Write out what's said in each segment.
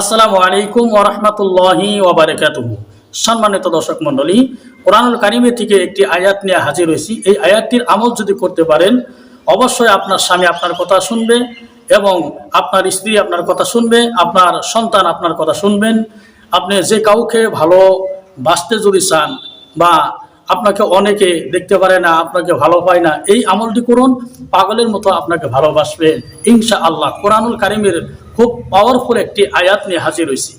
আসসালামু আলাইকুম ওরহমতুল্লাহি ওবরাকাতুহু সম্মানিত দর্শক মণ্ডলী, কোরআনুল কারিমের থেকে একটি আয়াত নিয়ে হাজির হয়েছি। এই আয়াতটির আমল যদি করতে পারেন, অবশ্যই আপনার স্বামী আপনার কথা শুনবে এবং আপনার স্ত্রী আপনার কথা শুনবে, আপনার সন্তান আপনার কথা শুনবেন। আপনি যে কাউকে ভালো বাঁচতে যদি চান বা আপনাকে অনেকে দেখতে পারে না, আপনাকে ভালো পায় না। এই আমলটি করুন, পাগলের মতো আপনাকে ভালোবাসবে। ইনশা আল্লাহ কোরআনুল কারিমের খুব পাওয়ারফুল একটি আয়াত নিয়ে হাজির হয়েছি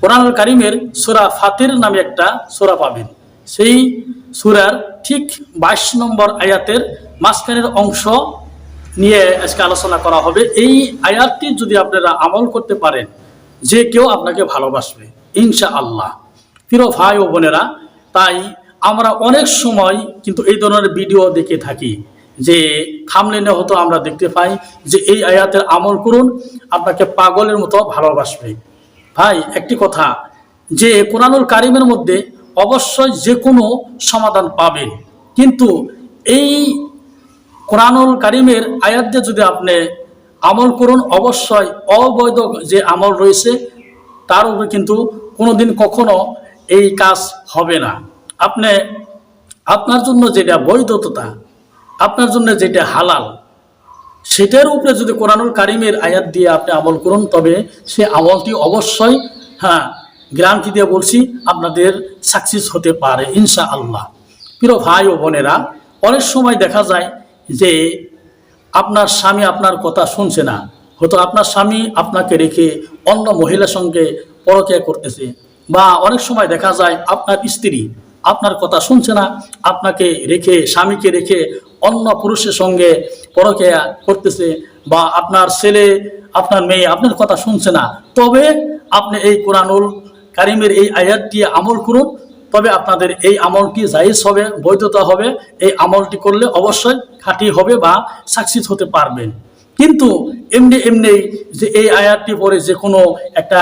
কোরআনুল কারিমের সুরা ফাতির নামে একটা সুরা পাবেন। সেই সুরার ঠিক বাইশ নম্বর আয়াতের মাঝখানের অংশ নিয়ে আজকে আলোচনা করা হবে। এই আয়াতটি যদি আপনারা আমল করতে পারেন, যে কেউ আপনাকে ভালোবাসবে ইনশা আল্লাহ প্রিয় ভাই ও বোনেরা, তাই আমরা অনেক সময় কিন্তু এই ধরনের ভিডিও দেখে থাকি যে থামলেনে হতো আমরা দেখতে পাই যে এই আয়াতের আমল করুন, আপনাকে পাগলের মতো ভালোবাসবে। ভাই, একটি কথা, যে কোরআনুল কারিমের মধ্যে অবশ্যই যে কোনো সমাধান পাবেন। কিন্তু এই কোরআনুল কারিমের আয়াত দিয়ে যদি আপনি আমল করুন, অবশ্যই অবৈধ যে আমল রয়েছে, তার উপরে কিন্তু কোনোদিন কখনো এই কাজ হবে না। আপনি, আপনার জন্য যেটা বৈধতা, আপনার জন্য যেটা হালাল, সেটার উপরে যদি কোরআনুল কারিমের আয়াত দিয়ে আপনি আমল করুন, তবে সে আমলটি অবশ্যই হ্যাঁ গ্রান্টি দিয়ে বলছি, আপনাদের সাকসেস হতে পারে ইনশা আল্লাহ প্রিয় ভাই ও বোনেরা, অনেক সময় দেখা যায় যে আপনার স্বামী আপনার কথা শুনছে না, হয়তো আপনার স্বামী আপনাকে রেখে অন্য মহিলার সঙ্গে পরকিয়া করতেছে, বা অনেক সময় দেখা যায় আপনার স্ত্রী আপনার কথা শুনছে না, আপনাকে রেখে, স্বামীকে রেখে অন্য পুরুষের সঙ্গে পরকেয়া করতেছে বা আপনার ছেলে, আপনার মেয়ে আপনার কথা শুনছে না, তবে আপনি এই কোরআনুল কারিমের এই আয়াত দিয়ে আমল করুন। তবে আপনাদের এই আমলটি জায়েজ হবে, বৈধতা হবে, এই আমলটি করলে অবশ্যই খাঁটি হবে বা সাকসিস হতে পারবেন। কিন্তু এমনি এমনি যে এই আয়াতটি পরে যে কোনো একটা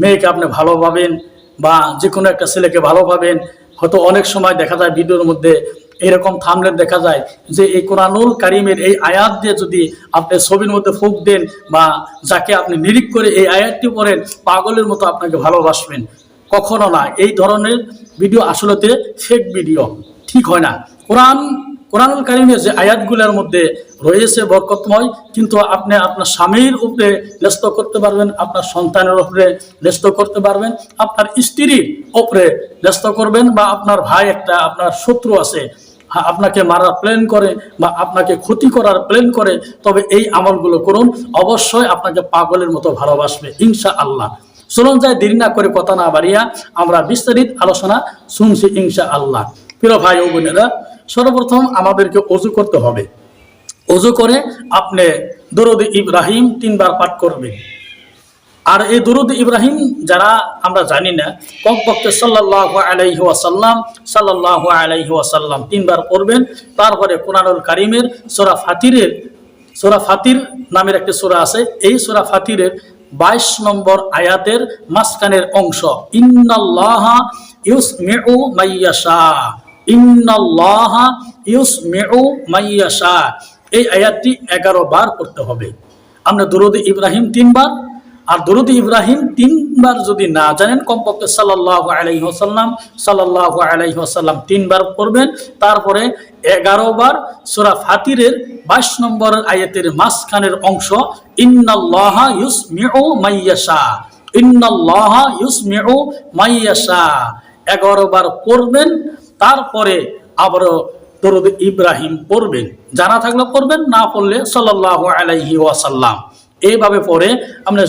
মেয়েকে আপনি ভালো পাবেন বা যে কোনো একটা ছেলেকে ভালো পাবেন হয়তো অনেক সময় দেখা যায় ভিডিওর মধ্যে এরকম থামলে দেখা যায় যে এই কোরআনুল কারিমের এই আয়াত দিয়ে যদি আপনি ছবির মধ্যে ফুক দেন বা যাকে আপনি নিরিখ করে এই আয়াতটি পড়েন, পাগলের মতো আপনাকে ভালোবাসবেন। কখনো না। এই ধরনের ভিডিও আসলেতে ফেক ভিডিও ঠিক হয় না। কোরআন কোরআনুল কারিমের যে আয়াতগুলোর মধ্যে রয়েছে বরকতময়, কিন্তু আপনি আপনার স্বামীর উপরে ন্যস্ত করতে পারবেন, আপনার সন্তানের উপরে ন্যস্ত করতে পারবেন, আপনার স্ত্রীর উপরে ন্যস্ত করবেন বা আপনার ভাই একটা, আপনার শত্রু আছে আপনাকে মারার প্ল্যান করে বা আপনাকে ক্ষতি করার প্ল্যান করে, তবে এই আমলগুলো করুন। অবশ্যই আপনাকে পাগলের মতো ভালোবাসবে ইনশা আল্লাহ চলুন যায় দেরি না করে কথা না বাড়িয়া আমরা বিস্তারিত আলোচনা শুনছি ইনশা আল্লাহ প্রিয় ভাই ও বোনেরা সর্বপ্রথম আমাদেরকে অজু করতে হবে। অজু করে আপনি দরুদ ইব্রাহিম তিনবার পাঠ করবেন। আর এই দরুদ ইব্রাহিম যারা আমরা জানি না, কমপক্ষে সাল্লাহ আলাইহি ওয়াসাল্লাম সাল্লাহ আলাইহি ওয়াসাল্লাম তিনবার পড়বেন। তারপরে কোরআনুল কারিমের সোরা ফাতিরের, সোরা ফাতির নামের একটি সোরা আছে। এই সোরা ফাতিরের বাইশ নম্বর আয়াতের মাঝখানের অংশ, ইন্নাল্লাহা ইউস মেউ মাইয়াশা। ইন্নাল্লাহা ইউস মেউ মাইয়াশা। এই আয়াতটি এগারো বার করতে হবে। আমরা দরুদ ইব্রাহিম তিনবার, আর দরুদ ইব্রাহিম তিনবার যদি না জানেন, কমপক্ষে সাল্লাহ আলাই হোসাল্লাম সাল্লাহ আলাই হোসাল্লাম তিনবার পড়বেন। তারপরে এগারো বার সোরা ফাতিরের বাইশ নম্বর আয়াতের মাঝখানের অংশ, ইন্নাল্লাহা ইউস মিউ মাইয়াশা। ইন্নাল্লাহা ইউস মিউ মাইয়াশা। এগারো বার পড়বেন তারপরে আবারও দরুদ ইব্রাহিম পড়বেন। জানা থাকলে পড়বেন, না পড়লে সাল্লাহ আলাইহি ওয়াসাল্লাম। এইভাবে পড়ে আপনি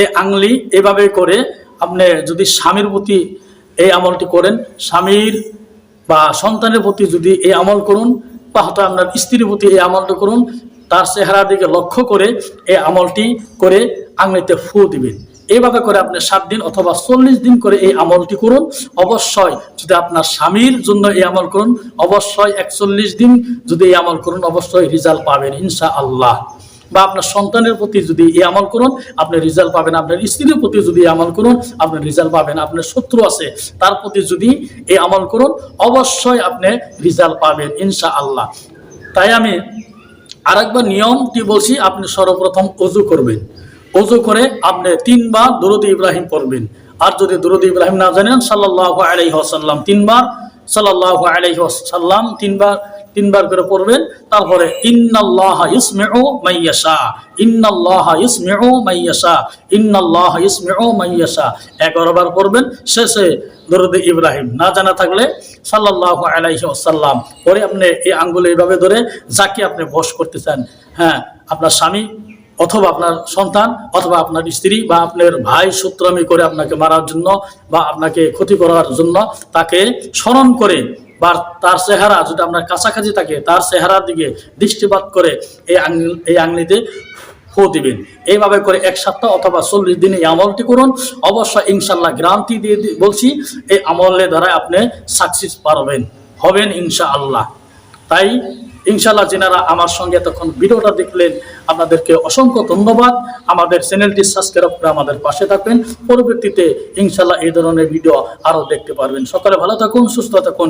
এই আংলি এভাবে করে আপনি যদি স্বামীর প্রতি এই আমলটি করেন, স্বামীর বা সন্তানের প্রতি যদি এই আমল করুন বা হয়তো আপনার স্ত্রীর প্রতি এই আমলটি করুন, তার চেহারা দিকে লক্ষ্য করে এই আমলটি করে আংলিতে ফু দিবেন। এইভাবে করে আপনি সাত দিন অথবা চল্লিশ দিন করে এই আমলটি করুন। অবশ্যই যদি আপনার স্বামীর জন্য এই আমল করুন, অবশ্যই একচল্লিশ দিন যদি এই আমল করুন, অবশ্যই রেজাল্ট পাবেন ইনশা আল্লাহ বা আপনার সন্তানের প্রতি যদি এই আমল করুন, আপনি রেজাল্ট পাবেন, আপনার স্ত্রীর প্রতি যদি আমল করুন, আপনি রেজাল্ট পাবেন, আপনার শত্রু আছে, তার প্রতি যদি এই আমল করুন, অবশ্যই আপনি রেজাল্ট পাবেন ইনশা আল্লাহ তাই আমি আরেকবার নিয়মটি বলছি, আপনি সর্বপ্রথম অজু করবেন। অজু করে আপনি তিনবার দুরুদ ইব্রাহিম পড়বেন। আর যদি দুরুদ ইব্রাহিম না জানেন সাল্লাহ আলাইহি ওয়াসাল্লাম তিনবার সাল্লাহ আলাইহি ওয়াসাল্লাম তিনবার তিনবার করে পড়বেন। তারপরে, ইন্নাল্লাহ ইসমিউ মাইয়াশা ইন্নাল্লাহ ইসমিউ মাইয়াশা ইন্নাল্লাহ ইসমিউ মাইয়াশা এগারো বার পড়বেন, শেষে দরুদ ইব্রাহিম। না জানা থাকলে সাল্লাহ আলাইহি ওয়াসাল্লাম পরে আপনি এই আঙ্গুলে এইভাবে ধরে যাকে আপনি বশ করতে চান। হ্যাঁ আপনার স্বামী অথবা আপনার সন্তান, অথবা আপনার স্ত্রী বা আপনার ভাই সূত্রামি করে আপনাকে মারার জন্য বা আপনাকে ক্ষতি করার জন্য তাকে স্মরণ করে বা তার চেহারা যদি আপনার কাছাকাছি থাকে, তার চেহারার দিকে দৃষ্টিপাত করে এই আঙ্গুল এই আঙ্গুলিতে ফু দিবেন। এইভাবে করে এক সপ্তাহ অথবা চল্লিশ দিনে এই আমলটি করুন। অবশ্যই ইনশাল্লাহ গ্রান্তি দিয়ে বলছি, এই আমলের দ্বারা আপনি সাকসেস পারবেন। হবেন ইনশাআল্লাহ। তাই ইনশাল্লাহ যেনারা আমার সঙ্গে তখন ভিডিওটা দেখলেন, আপনাদেরকে অসংখ্য ধন্যবাদ। আমাদের চ্যানেলটি সাবস্ক্রাইব করে আমাদের পাশে থাকবেন। পরবর্তীতে ইনশাল্লাহ এই ধরনের ভিডিও আরও দেখতে পারবেন। সকালে ভালো থাকুন, সুস্থ থাকুন।